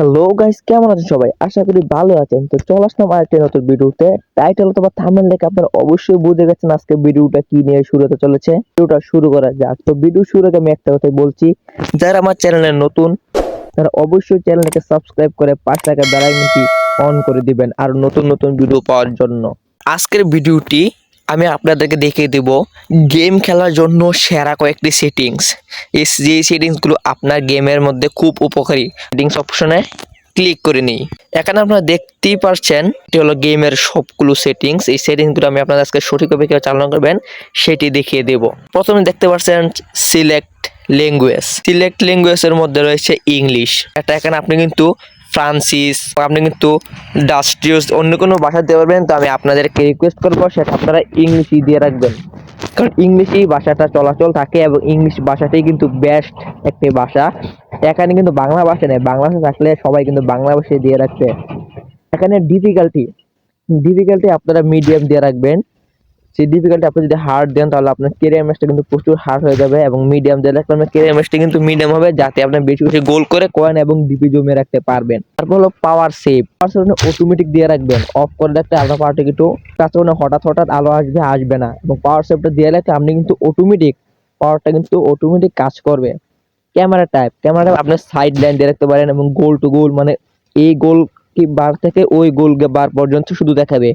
Hello guys কেমন আছেন সবাই? আশা করি ভালো আছেন। তো চলে আসলাম আরেকটি নতুন ভিডিওতে। টাইটেল অথবা থাম্বনেল দেখে আপনারা অবশ্যই বুঝে গেছেন আজকে ভিডিওটা কি নিয়ে শুরু হতে চলেছে। ভিডিওটা শুরু করা যাক। তো ভিডিও শুরু আগে আমি একটা কথাই বলছি। যারা আমার চ্যানেলে নতুন, তারা অবশ্যই চ্যানেলটাকে সাবস্ক্রাইব করে পাঁচ টাকা বেল আইকনটি অন করে দিবেন। আর নতুন নতুন ভিডিও পাওয়ার জন্য। আজকের ভিডিওটি আমি আপনাদেরকে দেখিয়ে দেব গেম খেলার জন্য সেরা কয়েকটি সেটিংস এই যে সেটিংসগুলো আপনার গেমের মধ্যে খুব উপকারী। সেটিংস অপশনে ক্লিক করে নিই। এখানে আপনারা দেখতেই পারছেন, এটি হলো গেমের সবগুলো সেটিংস এই সেটিংসগুলো আমি আপনাদের আজকে সঠিকভাবে কীভাবে চালনা করবেন, সেটি দেখিয়ে দেব। প্রথমে দেখতে পাচ্ছেন সিলেক্ট ল্যাঙ্গুয়েজ সিলেক্ট ল্যাঙ্গুয়েজের মধ্যে রয়েছে ইংলিশ এটা এখানে আপনি কিন্তু ফ্রান্সিস আপনি কিন্তু ডাস্টিউস অন্য কোনো ভাষা দিতে পারবেন, তো আমি আপনাদেরকে রিকোয়েস্ট করব, সেটা আপনারা ইংলিশই দিয়ে রাখবেন। কারণ ইংলিশই ভাষাটা চলাচল থাকে এবং ইংলিশ ভাষাটাই কিন্তু বেস্ট একটি ভাষা। এখানে কিন্তু বাংলা ভাষা নেই, বাংলা ভাষা থাকলে সবাই কিন্তু বাংলা ভাষায় দিয়ে রাখবে। এখানে ডিফিকাল্টি ডিফিকাল্টি আপনারা মিডিয়াম দিয়ে রাখবেন। সেই ডিফিকাল্টি আপনি যদি হার্ড দেন, তাহলে আপনার কেরিয়ার ম্যাচটা কিন্তু প্রচুর হার্ড হয়ে যাবে এবং মিডিয়াম দিলে আপনার কেরিয়ার ম্যাচটা কিন্তু মিডিয়াম হবে, যাতে আপনি বেশি বেশি গোল করে কয়েন এবং ডিপি জমিয়ে রাখতে পারবেন। তারপর হলো power save power save automatic দিয়ে রাখবেন। অফ করে রাখতে আপনার পাওয়ারটা কিন্তু কাছে হঠাৎ হঠাৎ আলো আসবে আসবে না। এবং পাওয়ার সেভটা দিয়ে রাখতে আপনি কিন্তু অটোমেটিক পাওয়ারটা কিন্তু অটোমেটিক কাজ করবে। ক্যামেরা টাইপ ক্যামেরা টাইপ আপনার সাইড লাইন দিয়ে রাখতে পারেন এবং গোল টু গোল মানে এই গোল কি বার থেকে ওই গোল বার পর্যন্ত শুধু দেখাবে।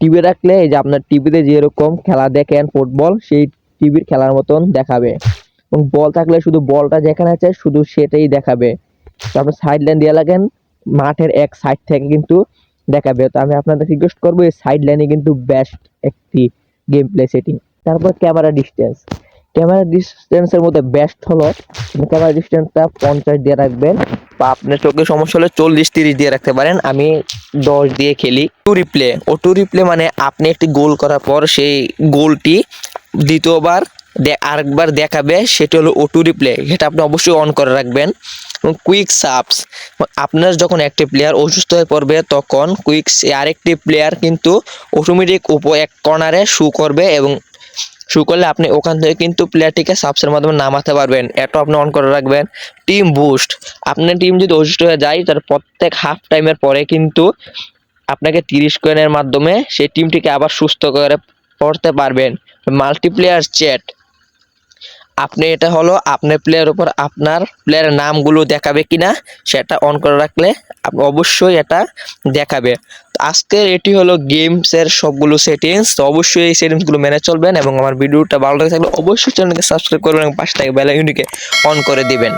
টিভি রাখলে এই যে আপনার টিভিতে যেরকম খেলা দেখেন ফুটবল সেই টিভির খেলার মতন দেখাবে। এবং বল থাকলে শুধু বলটা যেখানে আছে, শুধু সেটাই দেখাবে। তো আপনি সাইড লাইন দিয়ে লাগেন, মাঠের এক সাইড থেকে কিন্তু দেখাবে। তো আমি আপনাদের রিকোয়েস্ট করব, এই সাইড লাইনে কিন্তু বেস্ট একটি গেম প্লে সেটিং তারপর ক্যামেরা ডিস্টেন্স ক্যামেরা ডিস্টেন্সের মধ্যে বেস্ট হলো ক্যামেরা ডিস্টেন্সটা পঞ্চাশ দিয়ে রাখবেন। বা আপনার চোখে সমস্যা হলে চল্লিশ, তিরিশ দিয়ে রাখতে পারেন। আমি দশ দিয়ে খেলি। টু রিপ্লে ও টু রিপ্লে মানে আপনি একটি গোল করার পর সেই গোলটি দ্বিতীয়বার আরেকবার দেখাবে, সেটা হলো ও টু রিপ্লে সেটা আপনি অবশ্যই অন করে রাখবেন। কুইক সাপস আপনার যখন একটি প্লেয়ার অসুস্থ হয়ে পড়বে, তখন কুইক আরেকটি প্লেয়ার কিন্তু অটোমেটিক উপ, এক কর্নারে শু করবে এবং শু করলে আপনি ওখান থেকে কিন্তু প্লেয়ারটিকে সাবসের মাধ্যমে নামাতে পারবেন। এটা আপনি অন করে রাখবেন। টিম বুস্ট আপনার টিম যদি অসুস্থ হয়ে যায়, তার প্রত্যেক হাফ টাইমের পরে কিন্তু আপনাকে তিরিশ কয়েনের মাধ্যমে সেই টিমটিকে আবার সুস্থ করে পড়তে পারবেন। মাল্টিপ্লেয়ার চ্যাট আপনি এটা হলো আপনার প্লেয়ার উপর আপনার প্লেয়ারের নামগুলো দেখাবে কিনা, সেটা অন করে রাখলে অবশ্যই এটা দেখাবে। আজকের এটি হলো গেমসের সবগুলো সেটিংস তো অবশ্যই এই সেটিংসগুলো মেনে চলবেন এবং আমার ভিডিওটা ভালো লাগে থাকলে অবশ্যই চ্যানেলকে সাবস্ক্রাইব করবেন এবং পাশে থেকে বেল আইকনটিকে অন করে দিবেন।